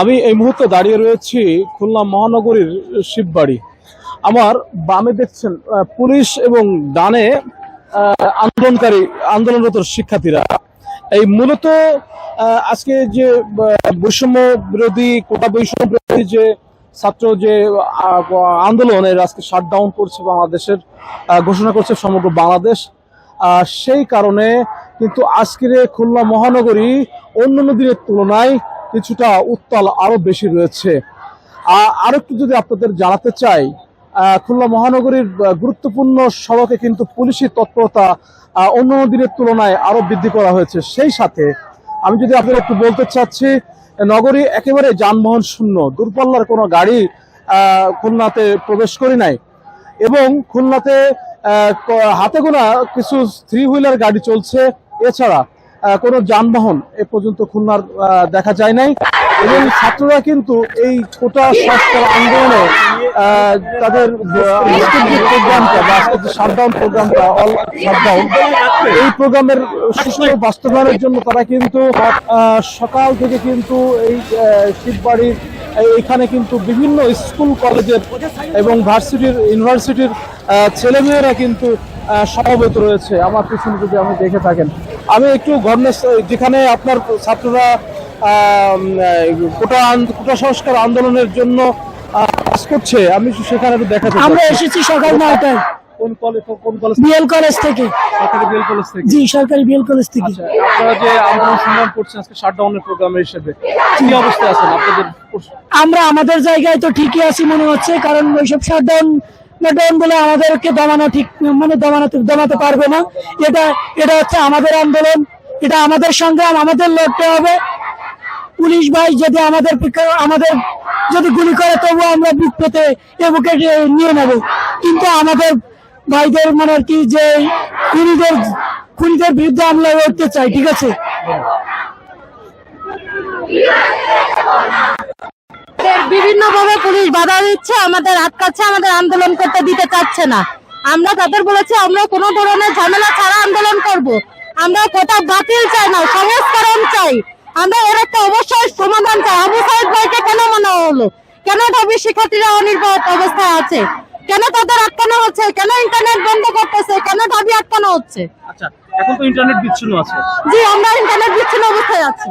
আমি এই মুহূর্তে দাঁড়িয়ে রয়েছি খুলনা মহানগরীর শিববাড়ি। আমার বামে দেখছেন পুলিশ এবং ডানে আন্দোলনকারী আন্দোলনরত শিক্ষার্থীরা। এই মূলত আজকে যে বৈষম্য বিরোধী কোটা বৈষম্য বিরোধী যে ছাত্র যে আহ, আন্দোলন এর আজকে শাটডাউন করছে বাংলাদেশের ঘোষণা করছে সমগ্র বাংলাদেশ। সেই কারণে কিন্তু আজকের খুলনা মহানগরী অন্যান্য দিনের তুলনায় কিছুটা উত্তাল আরও বেশি রয়েছে। আর একটু যদি আপনাদের জানাতে চাই খুলনা মহানগরীর গুরুত্বপূর্ণ সড়কে কিন্তু পুলিশি তৎপরতা অন্য দিনের তুলনায় আরও বৃদ্ধি করা হয়েছে। সেই সাথে আমি যদি আপনাদের একটু বলতে চাচ্ছি, নগরী একেবারে যানবাহন শূন্য, দূরপাল্লার কোনো গাড়ি খুলনাতে প্রবেশ করি নাই। এবং খুলনাতে হাতে গোনা কিছু থ্রি হুইলার গাড়ি চলছে। এছাড়া কোনো যানবাহন এ পর্যন্ত খুলনার দেখা যায় নাই। এবং ছাত্ররা কিন্তু এই কোটা সংস্কার আন্দোলনে তাদের প্রোগ্রামটা বা আজকের যে শাটডাউন প্রোগ্রামটা অল শাটডাউন এই প্রোগ্রামের সুষ্ঠু বাস্তবায়নের জন্য তারা কিন্তু সকাল থেকে কিন্তু এই শিববাড়ির এইখানে কিন্তু বিভিন্ন স্কুল, কলেজের এবং ভার্সিটির, ইউনিভার্সিটির ছেলেমেয়েরা কিন্তু সমবেত রয়েছে। আমার পিছনে যদি আপনি দেখে থাকেন। আমি একটু ঘটনা যেখানে আপনার ছাত্ররা কোটা কোটা সংস্কার আন্দোলনের জন্য কাজ করছে আমি সেখানে একটু দেখাতে আমরা। এসেছি সকাল নয়টায়। কোন কলেজ কোন কলেজ বিএল কলেজ থেকে। সরকারি বিএল কলেজ থেকে। জি সরকারি বিএল কলেজ থেকে। আচ্ছা, আপনারা যে আন্দোলন সংগ্রাম করছেন আজকে শাটডাউনের প্রোগ্রামের হিসেবে কি অবস্থায় আছেন? আপনাদের আমরা আমাদের জায়গায় তো ঠিকই আছি মনে হচ্ছে কারণ ওইসব শাটডাউন লকডাউন বলে আমাদেরকে দমানো ঠিক মানে দমানো দমাতে পারবে না। এটা এটা হচ্ছে আমাদের আন্দোলন। এটা আমাদের সংগ্রাম, আমাদের লড়তে হবে। পুলিশ ভাই যদি আমাদের আমাদের যদি গুলি করে, তবু আমরা বুক এ বুকে নিয়ে নেব। কিন্তু আমাদের ভাইদের মানে আর কি যে খুনিদের খুনিদের বিরুদ্ধে আমরা লড়তে চাই, ঠিক আছে? বিভিন্ন ভাবে পুলিশ বাধা দিচ্ছে আমাদের আটকাচ্ছে আমাদের আন্দোলন করতে দিতে চাচ্ছে না। আমরা তাদের বলেছি আমরা কোনো ধরনের ঝামেলা ছাড়া আন্দোলন করব। আমরা কোথাও বাতিল চাই না সংস্করণ চাই। আমরা এর একটা অবশ্যই সমাধান চাই। আবু সাহেব ভাইকে কেন মনে হলো? কেন ঢাবি শিক্ষার্থীরা অনির্বাহ অবস্থায় আছে? কেন তাদের আটকানো হচ্ছে? কেন ইন্টারনেট বন্ধ করতেছে? কেন ঢাবি আটকানো হচ্ছে? আচ্ছা এখন তো ইন্টারনেট বিচ্ছিন্ন আছে। জি আমরা ইন্টারনেট বিচ্ছিন্ন অবস্থায় আছি।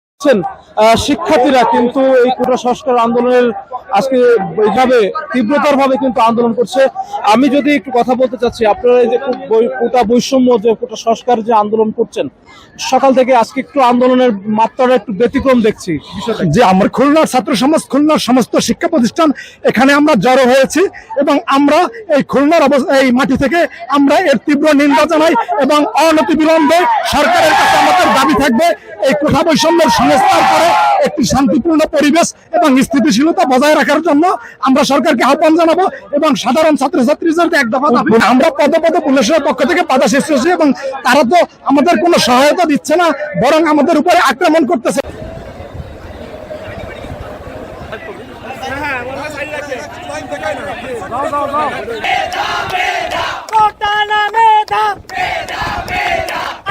দেখছেন, শিক্ষার্থীরা কিন্তু এই কোটা সংস্কার আন্দোলনের আজকে এইভাবে তীব্রতর ভাবে কিন্তু আন্দোলন করছে। আমি যদি একটু কথা বলতে চাচ্ছি আপনারা এই যে কোটা বৈষম্য যে কোটা সংস্কার যে আন্দোলন করছেন সকাল থেকে আজকে একটু আন্দোলনের মাত্রাটা একটু ব্যতিক্রম দেখছি যে আমার খুলনার ছাত্র সমাজ খুলনার সমস্ত শিক্ষা প্রতিষ্ঠান এখানে আমরা জড়ো হয়েছি এবং আমরা এই খুলনার এই মাটি থেকে আমরা এর তীব্র নিন্দা জানাই এবং অনতি বিলম্বে সরকারের কাছে আমাদের দাবি থাকবে এই কোঠা বৈষম্যের সংস্কার করে একটি শান্তিপূর্ণ পরিবেশ এবং স্থিতিশীলতা বজায় রাখার জন্য আমরা সরকারকে আহ্বান জানাব এবং সাধারণ ছাত্রছাত্রীদের এক দফা দাবি, আমরা পদে পদে পুলিশের পক্ষ থেকে বাধা সৃষ্টি এবং তারা তো আমাদের কোনো সহায়তা দিচ্ছে না, বরং আমাদের উপরে আক্রমণ করতেছে।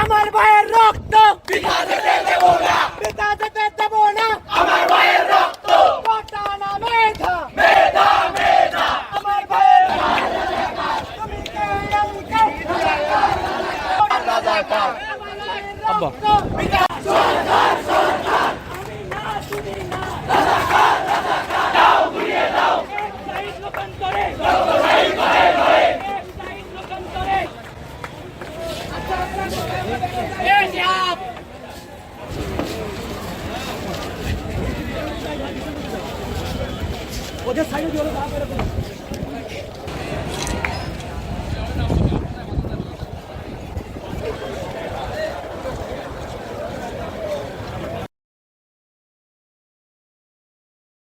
আমার ভাইয়ের রক্ত। আব্বা। ওদের সাইডে জোরে দাঁড়া করে